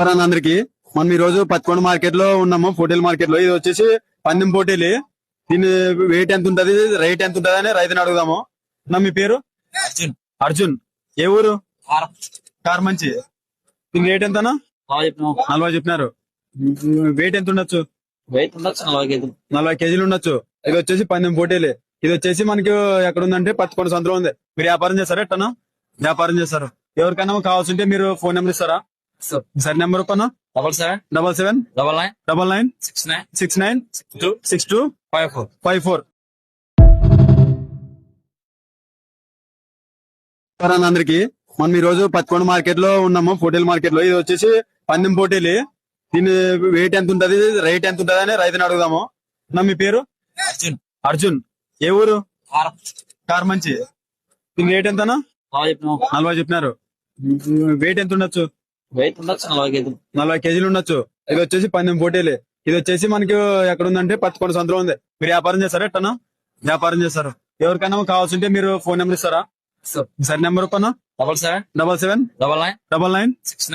నమస్కారం అందరికి. మనం ఈ రోజు పత్తికొండ మార్కెట్లో ఉన్నాము. పోటీల మార్కెట్లో. ఇది వచ్చేసి పందెం పోటీలు దీని వెయిట్ ఎంత ఉంటది? రేట్ ఎంత ఉంటది అని రైతుని అడుగుదాము. నా మీ పేరు? అర్జున్. అర్జున్. ఏ ఊరు? కారం. మంచి. దీని రేట్ చెప్పినావు నలభై చెప్పినారు. వెయిట్ ఎంత ఉండొచ్చు? వెయిట్ ఉండొచ్చు నలభై కేజీలు. నలభై కేజీలు ఉండొచ్చు. ఇది వచ్చేసి పందెం పోటీలు ఇది వచ్చేసి మనకి ఎక్కడ ఉందంటే పత్తికొండ సంతలో ఉంది. మీరు వ్యాపారం చేస్తారా ఎట్టనా వ్యాపారం చేస్తారు. ఎవరికైనా కావాల్సింటే మీరు ఫోన్ నెంబర్ ఇస్తారా? సరే నెంబర్ పన్నా double seven double seven double nine double nine six nine six nine two six two five four five four అందరికి. మనం ఈ రోజు పత్తికొండ మార్కెట్లో ఉన్నాము. పోటీల మార్కెట్లో ఇది వచ్చేసి పందెం పోటీలు దీని వెయిట్ ఎంత ఉంటది? రేట్ ఎంత ఉంటది అని రైతుని అడుగుదాము. నా మీ పేరు? అర్జున్. అర్జున్. ఏ ఊరు? కారం. మంచి. దీని రేట్ ఎంతనా చెప్పినావు. నలభై చెప్పినారు. వెయిట్ ఎంత ఉండొచ్చు? వెయిట్ ఉండొచ్చు నలభై కేజీలు నలభై కేజీలు ఉండొచ్చు. ఇది వచ్చేసి పందెం పోటీలు. ఇది వచ్చేసి మనకి ఎక్కడ ఉందంటే పత్తికొండ సంతలో ఉంది. మీరు వ్యాపారం చేస్తారా ఎట్టనా? వ్యాపారం చేస్తారు. ఎవరికైనా కావాల్సింటే మీరు ఫోన్ నెంబర్ ఇస్తారా? సరే నెంబర్ పన్నా double seven double seven. Double nine double nine. Six